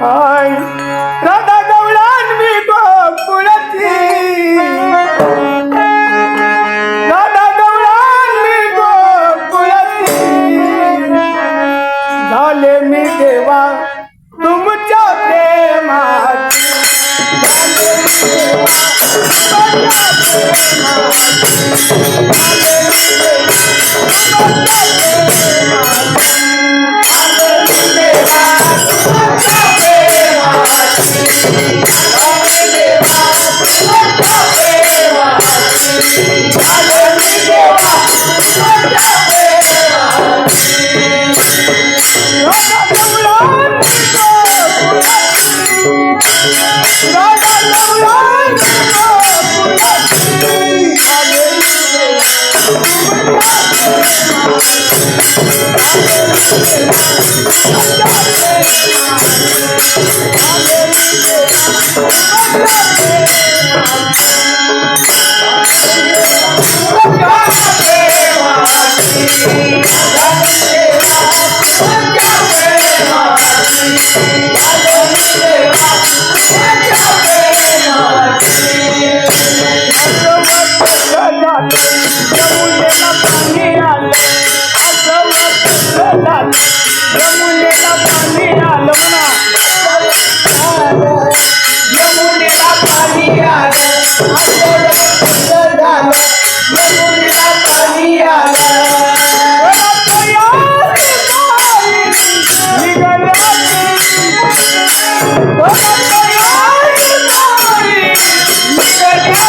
हाय. राधा गवळण मी गोकुळाची. राधा गवळण मी गोकुळाची. झाले मी देवा तुमच्या प्रेमाची. झाले मी देवा तुमच्या प्रेमाची. झाले मी देवा तुमच्या I'm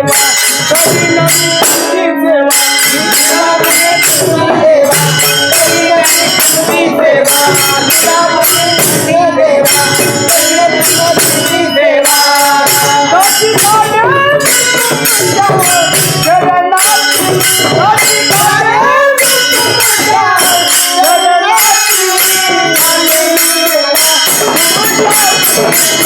Amen. Hallelujah.